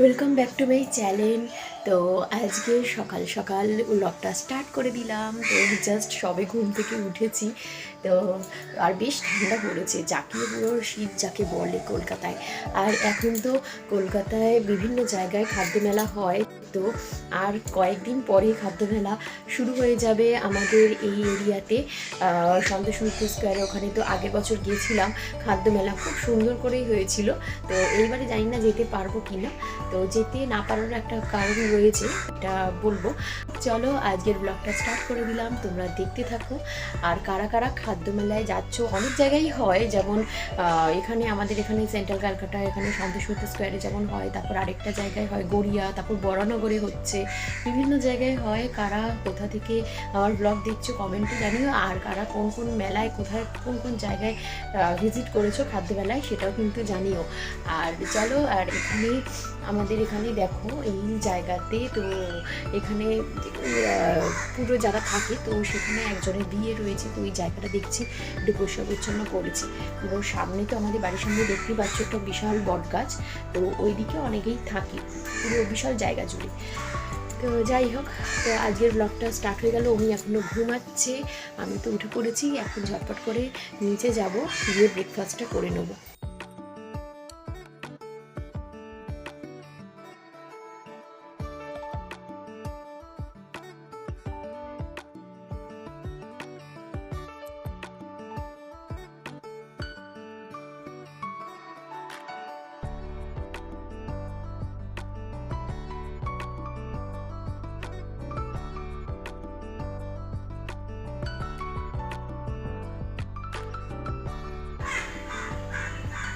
Welcome back to my channel তো আজকে সকাল সকাল ব্লগটা স্টার্ট করে দিলাম। তো জাস্ট সবে ঘুম থেকে উঠেছি। তো আর বেশ ঠান্ডা পড়েছে, যাকে পুরো শীত, যাকে বলে কলকাতায়। আর এখন তো কলকাতায় বিভিন্ন জায়গায় খাদ্য মেলা হয়। আর কয়েকদিন পরে খাদ্য মেলা শুরু হয়ে যাবে আমাদের এই এরিয়াতে। সন্তোষ মিত্র স্কোয়ারে ওখানে তো আগের বছর গিয়েছিলাম খাদ্য মেলা খুব সুন্দর করেই হয়েছিল। তো এইবারে জানি না যেতে পারব কি না তো যেতে না পারার একটা কারণ রয়েছে এটা বলব। চলো, আজকের ব্লগটা স্টার্ট করে দিলাম। তোমরা দেখতে থাকো। আর কারা কারা খাদ্য মেলায় যাচ্ছ, অনেক জায়গায় হয়। যেমন এখানে আমাদের এখানে সেন্ট্রাল ক্যালকাটা এখানে সন্তোষ মিত্র স্কোয়ারে যেমন হয়, তারপর আরেকটা জায়গায় হয় গড়িয়া, তারপর বরানগরে হচ্ছে। বিভিন্ন জায়গায় হয় কারা কোথা থেকে আমার ব্লগ দেখছ কমেন্টে জানিও। আর কারা কোন কোন মেলায় কোথায় কোন কোন জায়গায় ভিজিট করেছ খাদ্য মেলায় সেটাও কিন্তু জানিও। আর চলো, আর এখানে আমাদের এখানে দেখো, এই জায়গাতে তো এখানে পুরো যারা থাকে তো সেখানে একজনের বিয়ে রয়েছে, তো ওই জায়গাটা দেখছি, একটু পরিষ্কার করেছে। এবং সামনে তো আমাদের বাড়ির সামনে দেখতে পাচ্ছ একটা বিশাল বট গাছ তো ওইদিকে অনেকেই থাকে। পুরো বিশাল জায়গা জুড়ে। তো যাই হোক, তো আজকের ব্লগটা স্টার্ট হয়ে গেল উনি এখনও ঘুমাচ্ছে, আমি তো উঠে পড়েছি, এখন ঝটপট করে নিচে যাব, গিয়ে ব্রেকফাস্টটা করে নেব।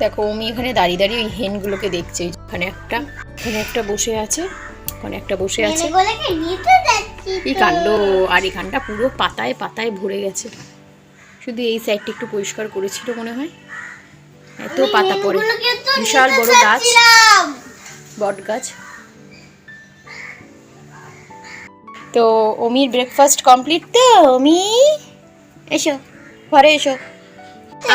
দেখো আমি এখানে দাঁড়িয়ে দাঁড়িয়ে ওই হেনগুলোকে দেখছে। ওখানে একটা ওখানে একটা বসে আছে ওখানে একটা বসে আছে। এই কাণ্ড? আর এখানটা পুরো পাতায় পাতায় ভরে গেছে। শুধু এই সাইডটা একটু পরিষ্কার করেছিল মনে হয়। এত পাতা পড়ে। বিশাল বড় গাছ। বট গাছ। তো অমির ব্রেকফাস্ট কমপ্লিট তো? অমি এসো ঘরে এসো।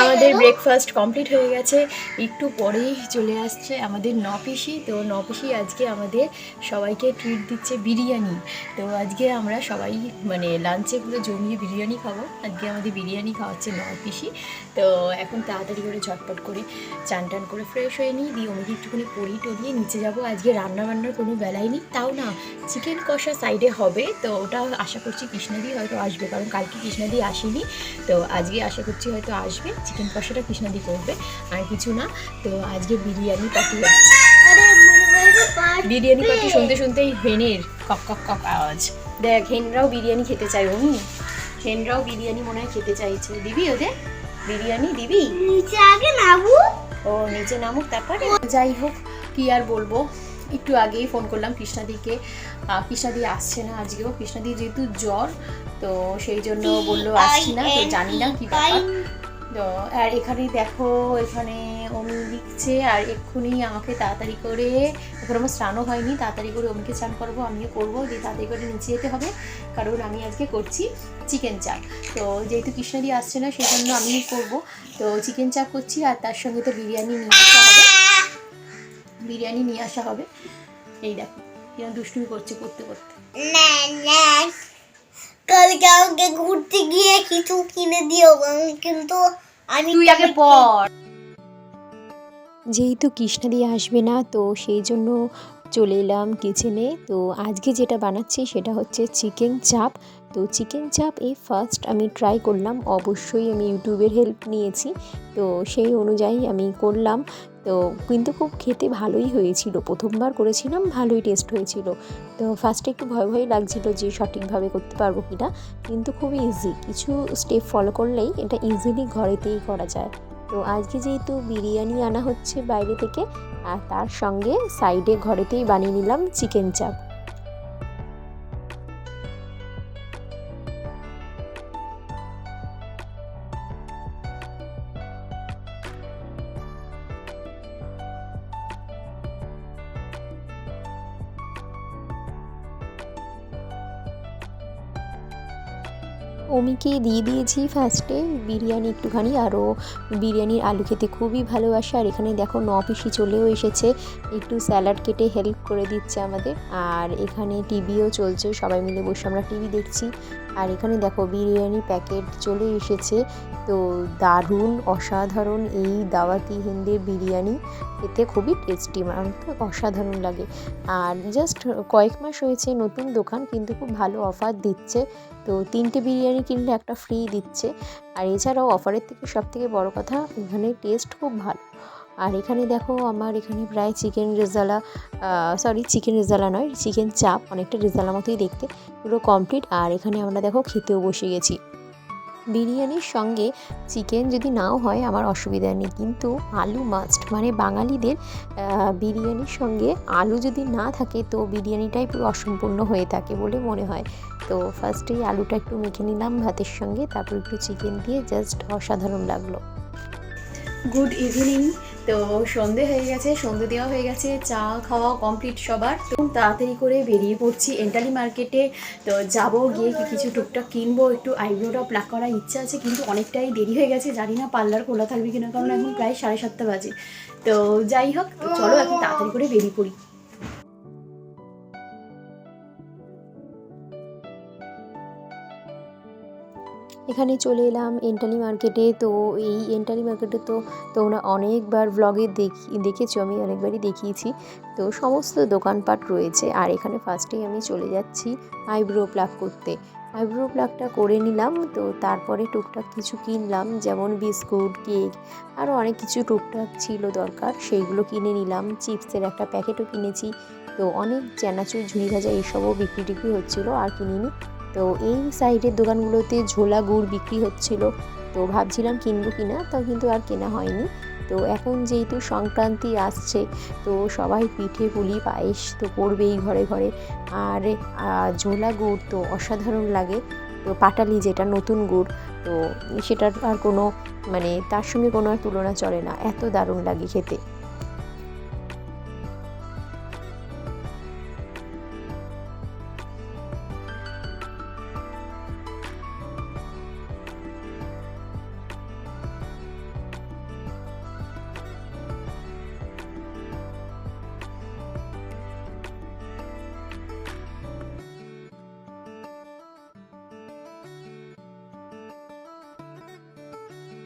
আমাদের ব্রেকফাস্ট কমপ্লিট হয়ে গেছে। একটু পরেই চলে আসছে আমাদের নপিসি। তো নপিসি আজকে আমাদের সবাইকে ট্রিট দিচ্ছে বিরিয়ানি। তো আজকে আমরা সবাই মানে লাঞ্চে পুরো জমিয়ে বিরিয়ানি খাব। আজকে আমাদের বিরিয়ানি খাওয়াচ্ছে নপিসি। তো এখন তাড়াতাড়ি করে ঝটপট করে চান টান করে ফ্রেশ হয়ে নিই। দিয়ে অমিকে একটুখানি পড়িয়ে টড়িয়ে নিচে যাব। আজকে রান্না বান্নার কোনো বেলাই নেই। তাও না চিকেন কষা সাইডে হবে। তো ওটা আশা করছি কৃষ্ণাদি হয়তো আসবে। কারণ কালকে কৃষ্ণাদি আসেনি। তো আজকে আশা করছি হয়তো আসবে। চিকেন কষাটা কৃষ্ণাদি করবে আর কিছু না। তো আজকে বিরিয়ানি পার্টি হচ্ছে। আরে পারবে। বিরিয়ানি পার্টি শুনতে শুনতেই হেনের কক কক কক আওয়াজ। দেখ হেনরাও বিরিয়ানি খেতে চাই অমি হেনরাও বিরিয়ানি মনে হয় খেতে চাইছে। দিবি ওদের? বিরিয়ানি দিবি? নিচে আগে নাবু ও নিচে নামুক তারপরে? যাই হোক কি আর বলব? একটু আগেই ফোন করলাম কৃষ্ণাদিকে। কৃষ্ণাদি আসছে না আজকেও। কৃষ্ণাদি যেহেতু জ্বর তো সেই জন্য বলল আসছি না। তো জানি না কি ব্যাপার। তো, আর এখানে দেখো, এখানে অমি লিখছে, আর এক্ষুনি আমাকে তাড়াতাড়ি করে, এখন আমার স্নানও হয়নি, তাড়াতাড়ি করে অমিকে স্নান করব, আমিও করব, দিয়ে তাড়াতাড়ি করে নিচে যেতে হবে, কারণ আমি আজকে করছি চিকেন চাপ। তো যেহেতু কৃষ্ণাদি আসছে না, সেই জন্য আমি করব। তো চিকেন চাপ করছি, আর তার সঙ্গে তো বিরিয়ানি নিয়ে আসা হবে। বিরিয়ানি নিয়ে আসা হবে। এই দেখো কিরম দুষ্টুমি করছে করতে করতে। কালকে আমাকে ঘুরতে গিয়ে কিছু কিনে দিও কিন্তু আমি তুই আগে পড়। যেহেতু কৃষ্ণাদি আসবে না তো সেই জন্য চলে এলাম কিচেনে তো আজকে যেটা বানাচ্ছি সেটা হচ্ছে চিকেন চাপ তো চিকেন চাপ এই ফার্স্ট আমি ট্রাই করলাম, অবশ্যই আমি ইউটিউবের হেল্প নিয়েছি। তো সেই অনুযায়ী আমি করলাম। তো কিন্তু খুব খেতে ভালোই হয়েছিল। প্রথমবার করেছিলাম, ভালোই টেস্ট হয়েছিল। তো ফার্স্টে একটু ভয় ভয় লাগছিল যে সঠিকভাবে করতে পারব কি না কিন্তু খুব ইজি কিছু স্টেপ ফলো করলেই এটা ইজিলি ঘরেতেই করা যায়। তো আজকে যেহেতু বিরিয়ানি আনা হচ্ছে বাইরে থেকে, আর তার সঙ্গে সাইডে ঘরেতেই বানিয়ে নিলাম চিকেন চাপ অমিকে দিয়ে দিয়েছি ফার্স্টে বিরিয়ানি একটুখানি আরও বিরিয়ানির আলু খেতে খুবই ভালোবাসে। আর এখানে দেখো ন পিসি চলেও এসেছে। একটু স্যালাড কেটে হেল্প করে দিচ্ছে আমাদের। আর এখানে টিভিও চলছে, সবাই মিলে বসে আমরা টিভি দেখছি। আর এখানে দেখো বিরিয়ানি প্যাকেট চলে এসেছে। তো দারুণ, অসাধারণ এই দাওয়াতি হিন্দির বিরিয়ানি। খেতে খুবই টেস্টি আমার তো অসাধারণ লাগে। আর জাস্ট কয়েক মাস হয়েছে নতুন দোকান, কিন্তু খুব ভালো অফার দিচ্ছে। তো তিনটে বিরিয়ানি কিনলে একটা ফ্রি দিচ্ছে। আর এছাড়াও অফারের থেকে সব থেকে বড়ো কথা, এখানে টেস্ট খুব ভালো। আর এখানে দেখো আমার এখানে প্রায় chicken rezala sorry chicken rezala নয় চিকেন চাপ অনেকটা রেজালা মতোই দেখতে, পুরো কমপ্লিট আর এখানে আমরা দেখো খেতেও বসে গেছি। বিরিয়ানির সঙ্গে চিকেন যদি নাও হয়, আমার অসুবিধা নেই। কিন্তু আলু মাস্ট মানে বাঙালিদের বিরিয়ানির সঙ্গে আলু যদি না থাকে, তো বিরিয়ানিটাই পুরো অসম্পূর্ণ হয়ে থাকে বলে মনে হয়। তো ফার্স্টেই আলুটা একটু মেখে নিলাম ভাতের সঙ্গে, তারপর একটু চিকেন দিয়ে জাস্ট অসাধারণ লাগল। গুড ইভিনিং তো সন্ধে হয়ে গেছে, সন্ধে দেওয়া হয়ে গেছে, চা খাওয়া কমপ্লিট সবার। তো তাড়াতাড়ি করে বেরিয়ে পড়ছি এন্টালি মার্কেটে তো যাব গিয়ে কিছু টুকটাক কিনবো, একটু আইব্রোটা প্লাক করার ইচ্ছা আছে, কিন্তু অনেকটাই দেরি হয়ে গেছে, জানি না পার্লার খোলা থাকবে কিনা, কারণ এখন প্রায় সাড়ে সাতটা বাজে। তো যাই হোক চলো এখন তাড়াতাড়ি করে বেরিয়ে পড়ি। এখানে চলে এলাম এন্টালি মার্কেটে তো এই এন্টালি মার্কেটে তো তোমরা অনেকবার ব্লগে দেখি, দেখেছ, আমি অনেকবারই দেখিয়েছি। তো সমস্ত দোকানপাট রয়েছে। আর এখানে ফার্স্টেই আমি চলে যাচ্ছি আইব্রো প্লাক করতে। আইব্রো প্লাকটা করে নিলাম। তো তারপরে টুকটাক কিছু কিনলাম, যেমন বিস্কুট, কেক আরও অনেক কিছু টুকটাক ছিল দরকার। সেইগুলো কিনে নিলাম। চিপসের একটা প্যাকেটও কিনেছি। তো অনেক চানাচুর, ঝুড়ি ভাজা এইসবও বিক্রি টিক্রি হচ্ছিল, আর কিনিনি। তো এই সাইডের দোকানগুলোতে ঝোলা গুড় বিক্রি হচ্ছিল। তো ভাবছিলাম কিনবো কিনা তাও কিন্তু আর কেনা হয়নি। তো এখন যেহেতু সংক্রান্তি আসছে, তো সবাই পিঠে পুলি, পায়েস তো করবেই ঘরে ঘরে। আর ঝোলা গুড় তো অসাধারণ লাগে। তো পাটালি যেটা নতুন গুড়, তো সেটার আর কোনো মানে তার সঙ্গে কোনো আর তুলনা চলে না। এত দারুণ লাগে খেতে।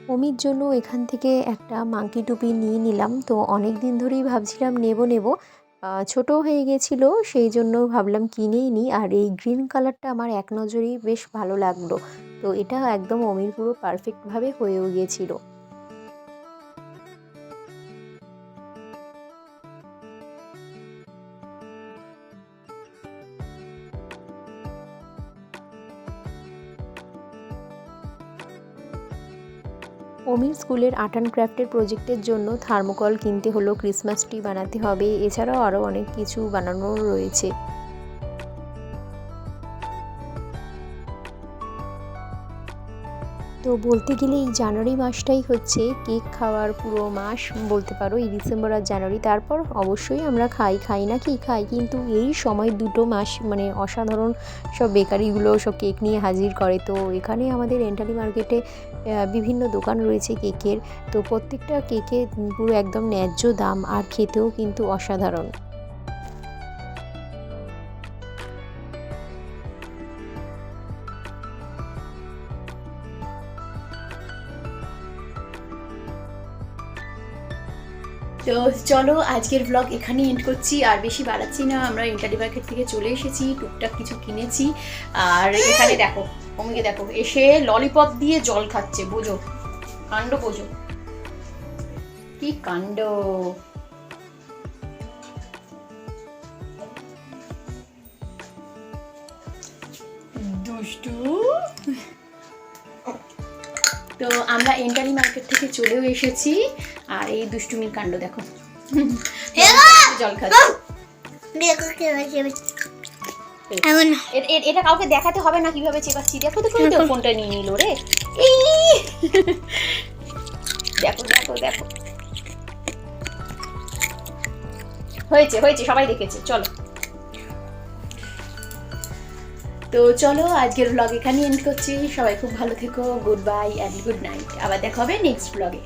অমির জন্য এখান থেকে একটা মাংকি টুপি নিয়ে নিলাম। তো অনেক দিন ধরেই ভাবছিলাম নেব নেব। ছোট হয়ে গেছিল, সেই জন্য ভাবলাম কিনেই নিই। আর এই গ্রিন কালারটা আমার এক নজরেই বেশ ভালো লাগল। তো এটা একদম অমির পুরো পারফেক্টভাবে হয়েও গিয়েছিল অমির স্কুলের আর্ট অ্যান্ড ক্রাফটের প্রজেক্টের জন্য থার্মোকল কিনতে হলো ক্রিসমাস ট্রি বানাতে হবে। এছাড়াও আরও অনেক কিছু বানানোর রয়েছে। তো বলতে গেলে এই জানুয়ারি মাসটাই হচ্ছে কেক খাওয়ার পুরো মাস, বলতে পারো এই ডিসেম্বর আর জানুয়ারি। তারপর অবশ্যই আমরা খাই খাই না কি খাই, কিন্তু এই সময় দুটো মাস মানে অসাধারণ সব বেকারিগুলো সব কেক নিয়ে হাজির করে। তো এখানে আমাদের এন্টালি মার্কেটে বিভিন্ন দোকান রয়েছে কেকের। তো প্রত্যেকটা কেকে পুরো একদম ন্যায্য দাম আর খেতেও কিন্তু অসাধারণ। তো চলো আজকের ব্লগ এখানেই এন্ড করছি। আর বেশি বাড়াচ্ছি না, আমরা ইন্টারডি মার্কেট থেকে চলে এসেছি, টুকটাক কিছু কিনেছি। আর এখানে দেখো অমিকে দেখো, এসে ললিপপ দিয়ে জল খাচ্ছে, বোঝো? কাণ্ড বোঝো? কি কাণ্ড? দুষ্টু। তো আমরা এন্টারি মার্কেট থেকে চলেও এসেছি। আর এই দুষ্টুমির কাণ্ড দেখো। জল এটা কাউকে দেখাতে হবে না কীভাবে চেপাচ্ছি। দেখো তো ফোনটা নিয়ে নিল রে। দেখো দেখো দেখো। হয়েছে হয়েছে সবাই দেখেছে। চলো। তো চলো, আজকের ব্লগ এখানে এন্ড করছি। সবাই খুব ভালো থেকো good bye and good night আবার দেখা হবে নেক্সট ব্লগে